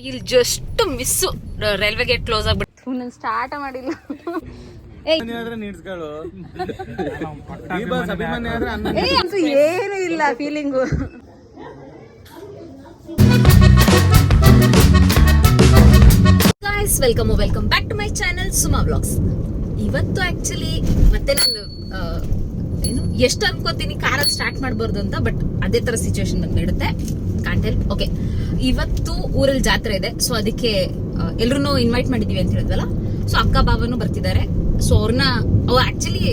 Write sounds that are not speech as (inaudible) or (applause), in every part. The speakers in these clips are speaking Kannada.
ಇಲ್ಲಿ just miss railway gate close ಆಗ್ಬಿಟ್ಟು ನಾನು ಸ್ಟಾರ್ಟ್ ಮಾಡಿಲ್ಲ. ಏನು ಇಲ್ಲ feeling welcome welcome back to my channel Suma vlogs ಇವತ್ತು ಆಕ್ಚುಲಿ ಮತ್ತೆ ನಾನು ಎಷ್ಟು ಅನ್ಕೋತೀನಿ ಕಾರಲ್ಲಿ ಸ್ಟಾರ್ಟ್ ಮಾಡಬಾರ್ದು ಅಂತ ಬಟ್ ಅದೇ ತರ ಸಿಚುವೇಶನ್ ಬಂದ್ಬಿಡುತ್ತೆ ಕಾಂಟೆಲ್ ಓಕೆ ಇವತ್ತು ಊರಲ್ಲಿ ಜಾತ್ರೆ ಇದೆ. ಸೊ ಅದಕ್ಕೆ ಎಲ್ರು ಇನ್ವೈಟ್ ಮಾಡಿದೀವಿ ಅಂತ ಹೇಳಿದ್ವಲ್ಲ? ಸೊ ಅಕ್ಕ ಬಾವನು ಬರ್ತಿದ್ದಾರೆ. ಸೊ ಅವ್ರನ್ನ ಅವ್ ಆಕ್ಚುಲಿ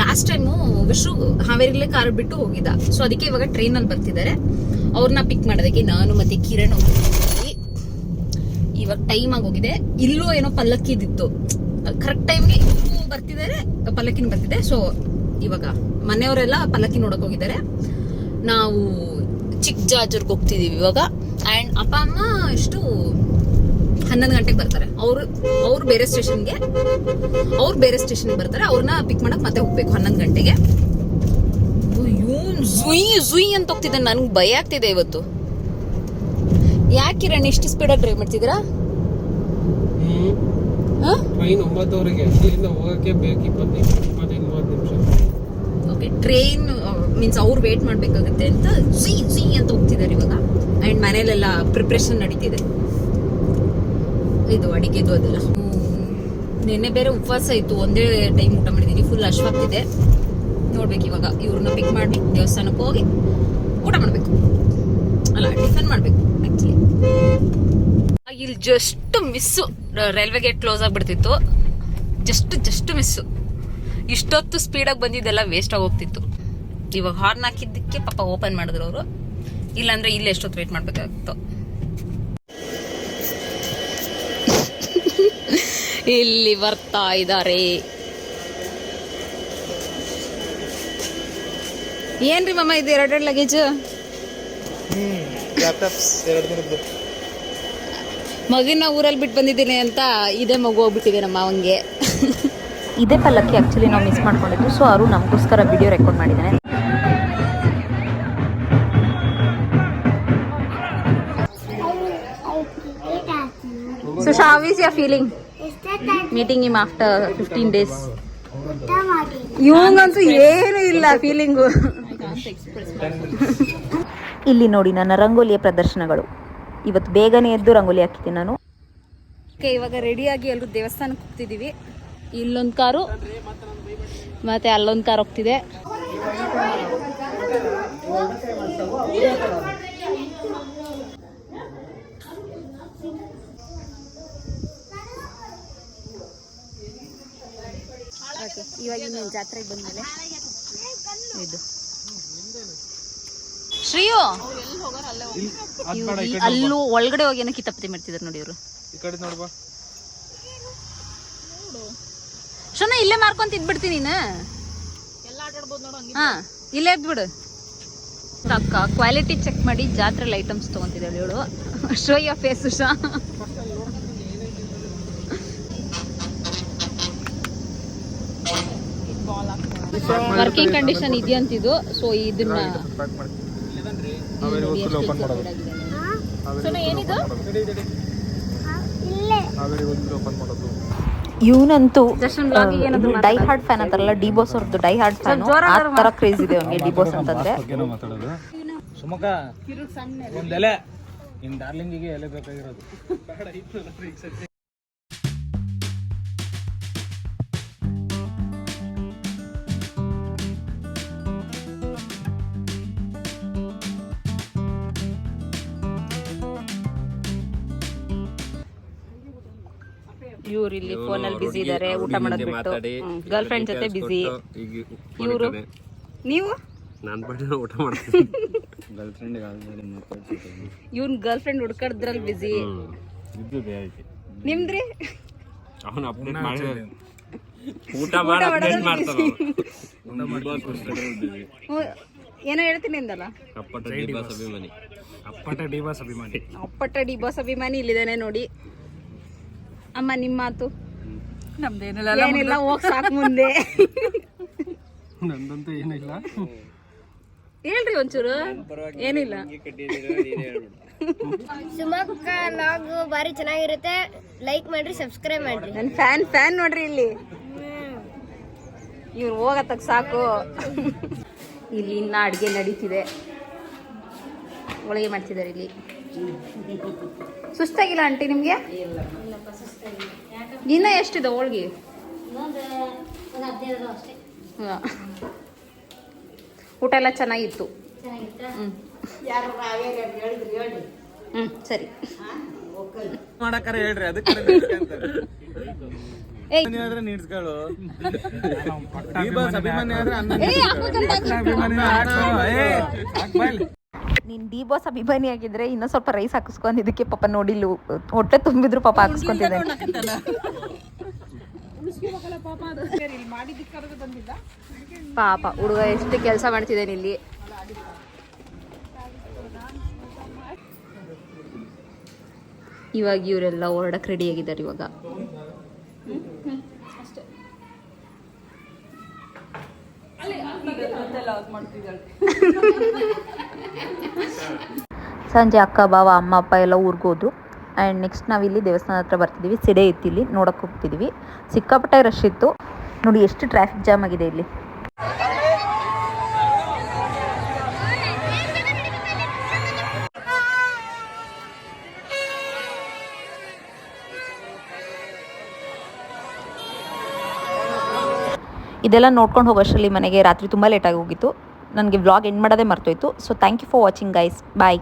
ಲಾಸ್ಟ್ ಟೈಮು ವಿಶ್ರು ಹಾವೇರಿಲೇ ಕಾರ್ ಬಿಟ್ಟು ಹೋಗಿದ್ದ. ಸೊ ಅದಕ್ಕೆ ಇವಾಗ ಟ್ರೈನ್ ಅಲ್ಲಿ ಬರ್ತಿದ್ದಾರೆ. ಅವ್ರನ್ನ ಪಿಕ್ ಮಾಡೋದಕ್ಕೆ ನಾನು ಮತ್ತೆ ಕಿರಣ್ ಇವಾಗ ಟೈಮ್ ಆಗೋಗಿದೆ ಇಲ್ಲೂ ಏನೋ ಪಲ್ಲಕ್ಕಿದಿತ್ತು. ಕರೆಕ್ಟ್ ಟೈಮ್ಗೆ ಬರ್ತಿದ್ದಾರೆ, ಪಲ್ಲಕ್ಕಿನ ಬರ್ತಿದೆ. ಸೊ ಇವಾಗ ಮನೆಯವರೆಲ್ಲ ಪಲ್ಲಕ್ಕಿ ನೋಡಕ್ ಹೋಗಿದ್ದಾರೆ. ನಾವು ಚಿಕ್ಕ ಜಾಜರ್ಗೆ ಹೋಗ್ತಿದೀವಿ ಇವಾಗ. ಅಂಡ್ ಅಪ್ಪ ಅಮ್ಮ ಎಷ್ಟು ಹನ್ನೊಂದು ಗಂಟೆಗೆ ಬರ್ತಾರೆ. ಅವ್ರು ಅವ್ರು ಬೇರೆ ಸ್ಟೇಷನ್ಗೆ ಅವ್ರು ಬೇರೆ ಸ್ಟೇಷನ್ಗೆ ಬರ್ತಾರೆ. ಅವ್ರನ್ನ ಪಿಕ್ ಮಾಡಕ್ ಮತ್ತೆ ಹೋಗ್ಬೇಕು ಹನ್ನೊಂದು ಗಂಟೆಗೆ. ಝುಯ್ ಝುಯ್ ಜುಯ್ ಅಂತ ಹೋಗ್ತಿದ್ದೆ ನನ್ಗೆ ಭಯ ಆಗ್ತಿದೆ ಇವತ್ತು. ಯಾಕೆ ಕಿರಣ್ ಇಷ್ಟು ಸ್ಪೀಡಾಗಿ ಡ್ರೈವ್ ಮಾಡ್ತಿದ್ದೀರಾ? ಟ್ರೈನ್ ಒಂಬತ್ತುವರೆಗೆ ಇಲ್ಲಿಂದ ಹೋಗಕ್ಕೆ ಬೇಕು ಇಪ್ಪತ್ತೈದು. ಓಕೆ ಟ್ರೈನ್ ಮೀನ್ಸ್ ಅವ್ರು ವೇಟ್ ಮಾಡ್ಬೇಕಾಗುತ್ತೆ ಅಂತ ಝೀ ಝೀ ಅಂತ ಹೋಗ್ತಿದ್ದಾರೆ ಇವಾಗ. ಅಂಡ್ ಮನೇಲೆಲ್ಲ ಪ್ರಿಪ್ರೇಷನ್ ನಡೀತಿದೆ. ಇದು ಅಡಿಗೆದು ಅದೆಲ್ಲ. ನಿನ್ನೆ ಬೇರೆ ಉಪವಾಸ ಇತ್ತು. ಒಂದೇ ಟೈಮ್ ಊಟ ಮಾಡಿದ್ದೀನಿ ಫುಲ್ ಅಶ್ವಾಗ್ತಿದೆ ನೋಡ್ಬೇಕು ಇವಾಗ. ಇವ್ರನ್ನ ಪಿಕ್ ಮಾಡಿ ದೇವಸ್ಥಾನಕ್ಕೆ ಹೋಗಿ ಊಟ ಮಾಡಬೇಕು. ಅಲ್ಲ ಟಿಫನ್ ಮಾಡಬೇಕು ಆ್ಯಕ್ಚುಲಿ ಇಲ್ಲಿ just miss railway gate close ಆಗಿಬಿಡ್ತಿತ್ತು. Just just miss ಇಷ್ಟೊತ್ತು ಸ್ಪೀಡಾಗಿ ಬಂದಿದ್ದೆಲ್ಲ ವೇಸ್ಟ್ ಆಗಿ ಹೋಗ್ತಿತ್ತು. ಇವಾಗ ಹಾರ್ನ್ ಹಾಕಿದ್ದಕ್ಕೆ ಪಾಪ ಓಪನ್ ಮಾಡಿದ್ರು ಅವರು. ಇಲ್ಲಾಂದ್ರೆ ಇಲ್ಲಿ ಎಷ್ಟೊತ್ತು ವೇಟ್ ಮಾಡ್ಬೇಕಾಗಿತ್ತು? ಇಲ್ಲಿ ಬರ್ತಾ ಇದ್ದಾರೆ ಏನ್ರಿ ಮಮ್ಮ ಇದು ಎರಡೆರಡು ಲಗೇಜ್ ಮಗಿನ ಊರಲ್ಲಿ ಬಿಟ್ಟು ಬಂದಿದ್ದೀನಿ ಅಂತ ಇದೇ ಮಗು ಹೋಗ್ಬಿಟ್ಟಿದೆ ನಮ್ಮ ಅವಂಗೆ ಇದೇ ಪಲ್ಲಕ್ಕಿ ಆ್ಯಕ್ಚುಲಿ ನಾವು ಮಿಸ್ ಮಾಡ್ಕೊಂಡಿದ್ದು. ಸೊ ಅವರು ನಮಗೋಸ್ಕರ ವಿಡಿಯೋ ರೆಕಾರ್ಡ್ ಮಾಡಿದ್ದಾರೆ so how is your feeling meeting him after fifteen days ಇವಂಗಂತೂ ಏನು ಇಲ್ಲ ಫೀಲಿಂಗು ಇಲ್ಲಿ ನೋಡಿ ನನ್ನ ರಂಗೋಲಿಯ ಪ್ರದರ್ಶನಗಳು. ಇವತ್ತು ಬೇಗನೆ ಎದ್ದು ರಂಗೋಲಿ ಹಾಕಿದ್ದೀನಿ ನಾನು. ಓಕೆ ಇವಾಗ ರೆಡಿಯಾಗಿ ಎಲ್ಲರೂ ದೇವಸ್ಥಾನಕ್ಕೆ ಹೋಗ್ತಿದ್ದೀವಿ. ಇಲ್ಲೊಂದು ಕಾರು ಮತ್ತೆ ಅಲ್ಲೊಂದು ಕಾರ್ ಹೋಗ್ತಿದೆ. ಇವಾಗ ಇನ್ನೇನು ಜಾತ್ರೆಗೆ ಬಂದ್ಮೇಲೆ ಇದು. ಶ್ರೀಯು! ಅಲ್ಲೂ ಒಳಗಡೆ ಹೋಗಿ ಏನೋ ಕಿತಾಪತಿ ಮಾಡ್ತಿದ್ರು ನೋಡಿ ಇವರು. ಶೋನ ಇಲ್ಲೇ ಮಾರ್ಕೊಂತ ಇದ್ಬಿಡ್ತೀನಿ ನೀನು. ಹಾ ಇಲ್ಲೇ ಎದ್ಬಿಡು ಅಕ್ಕ ಕ್ವಾಲಿಟಿ ಚೆಕ್ ಮಾಡಿ ಜಾತ್ರೆಲಿ ಐಟಮ್ಸ್ ತಗೊಂತಿದ್ದಾಳೆ ಇವಳು. ಶೋ ಯ ಫೇಸ್ ಶಾ ವರ್ಕಿಂಗ್ ಕಂಡೀಷನ್ ಇದೆಯಂತಿದು ಸೊ ಇದನ್ನ ಏನಿದು ಹಾವೇರಿ ಹೋಗಿ ಓಪನ್ ಮಾಡೋದು ಇವನಂತೂ ದರ್ಶನ್ vlog ಗೆ ಏನಾದ್ರು ಡೈ ಹಾರ್ಡ್ ಫ್ಯಾನ್ ಅಂತಾರಲ್ಲ ಡಿ ಬಾಸ್ ಅವ್ರದ್ದು ಡೈ ಹಾರ್ಡ್ ಫ್ಯಾನ್ ಆ ತರ ಕ್ರೇಜ್ ಇದೆ ಅವನಿಗೆ ಡಿ ಬಾಸ್ ಅಂತಂದ್ರೆ. ಸುಮಕ ಒಂದ್ ಎಲೆ. ನಿಮ್ ಡಾರ್ಲಿಂಗಿಗೆ ಎಲೆ ಬೇಕಾಗಿರೋದು. ಇವ್ರು ಇಲ್ಲಿ ಫೋನಲ್ಲಿ ಬಿಸಿ ಇದಾರೆ ಊಟ ಮಾಡೋದ್ ಬಿಟ್ಟು. ಗರ್ಲ್ ಫ್ರೆಂಡ್ ಜೊತೆ ಬಿಸಿ ಇವ್ರು? ನೀವು? ನಾನು ಬಡ ಊಟ ಮಾಡ್ತೀನಿ. ಗರ್ಲ್ ಫ್ರೆಂಡ್ ಇವ್ನ ಗರ್ಲ್ ಫ್ರೆಂಡ್ ಹುಡ್ಕಡ್ದ್ರಲ್ಲಿ ಬಿಸಿ ನಿಮ್ದ್ರಿ? ಅವನು ಅಪ್ಡೇಟ್ ಮಾಡಿದ ಊಟ ಮಾಡಿ ಅಪ್ಡೇಟ್ ಮಾಡ್ತಾರೆ ಏನೋ ಹೇಳ್ತೀನಿ ಅಂದಲ್ಲ? ಅಪ್ಪಟ ಡಿಬಾಸ್ ಅಭಿಮಾನಿ ಅಪ್ಪಟ ಡಿ ಬಾಸ್ ಅಭಿಮಾನಿ ಅಪ್ಪಟ ಡಿ ಬಾಸ್ ಅಭಿಮಾನಿ ಇಲ್ಲಿದ್ದಾನೆ ನೋಡಿ. ಅಮ್ಮ ನಿಮ್ಮ ಮಾತು. ಏನಿಲ್ಲ ಹೋಗ್ ಸಾಕು ಮುಂದೆ. ನಂದಂತೂ ಏನಿಲ್ಲ. ಹೇಳ್ರಿ ಒಂಚೂರು. ಏನಿಲ್ಲ. ಸುಮಕ್ಕ ಲಾಗ್ ಬಾರಿ ಚೆನ್ನಾಗಿರುತ್ತೆ. ಲೈಕ್ ಮಾಡ್ರಿ ಸಬ್ಸ್ಕ್ರೈಬ್ ಮಾಡ್ರಿ. ನನ್ನ ಫ್ಯಾನ್ ಫ್ಯಾನ್ ನೋಡ್ರಿ ಇಲ್ಲಿ. ಇವ್ರು ಹೋಗತ್ತಕ್ ಸಾಕು. ಇಲ್ಲಿ ಇನ್ನ ಅಡುಗೆ ನಡೀತಿದೆ. ಹೋಳಿಗೆ ಮಾಡ್ತಿದ್ದಾರೆ ಇಲ್ಲಿ. ಸುಸ್ತಾಗಿಲ್ಲ ಆಂಟಿ ನಿಮಗೆ? ಇನ್ನ ಎಷ್ಟಿದೆ ಹೋಳ್ಗೆ. ಊಟ ಎಲ್ಲ ಚೆನ್ನಾಗಿತ್ತು? ಹ್ಞೂ ಸರಿ. ಮಾಡಕ್ಕಾರ ಹೇಳ್ರಿ ಅದಕ್ಕೆ ಅಭಿಮಾನಿ ಆದ್ರೆ ನೀನು ಡಿ ಬಾಸ್ ಅಭಿಮಾನಿ ಆಗಿದ್ರೆ ಇನ್ನೂ ಸ್ವಲ್ಪ ರೈಸ್ ಹಾಕಿಸ್ಕೊಂಡು ಇದಕ್ಕೆ ಪಾಪ ನೋಡಿಲ್ಲ ಹೊಟ್ಟೆ ತುಂಬಿದ್ರು ಪಾಪ ಹಾಕಿಸ್ಕೊಂತಿದ್ದೆ. ಪಾಪ ಹುಡುಗ ಎಷ್ಟು ಕೆಲಸ ಮಾಡ್ತಿದ್ದೇನೆ ಇಲ್ಲಿ. ಇವಾಗ ಇವರೆಲ್ಲ ಹೊರಡಕ್ಕೆ ರೆಡಿ ಆಗಿದ್ದಾರೆ ಇವಾಗ. (laughs) ಸಂಜೆ ಅಕ್ಕ ಬಾವ ಅಮ್ಮ, ಅಪ್ಪ ಎಲ್ಲ ಊರ್ಗೋದು ಆ್ಯಂಡ್ ನೆಕ್ಸ್ಟ್ ನಾವಿಲ್ಲಿ ದೇವಸ್ಥಾನ ಹತ್ರ ಬರ್ತಿದ್ವಿ. ಸಿಡೆ ಇತ್ತು ಇಲ್ಲಿ, ನೋಡೋಕೆ ಹೋಗ್ತಿದ್ವಿ. ಸಿಕ್ಕಾಪಟ್ಟೆ ರಶ್ ಇತ್ತು. ನೋಡಿ, ಎಷ್ಟು ಟ್ರಾಫಿಕ್ ಜಾಮ್ ಆಗಿದೆ ಇಲ್ಲಿ. ಇದೆಲ್ಲ ನೋಡ್ಕೊಂಡು ಹೋಗೋಷ್ಟರಲ್ಲಿ ಮನೆಗೆ ರಾತ್ರಿ ತುಂಬ ಲೇಟಾಗಿ ಹೋಗಿತ್ತು. ನನಗೆ ವ್ಲಾಗ್ ಎಂಡ್ ಮಾಡೋದೇ ಮರ್ತೋಯ್ತು. So thank you for watching guys bye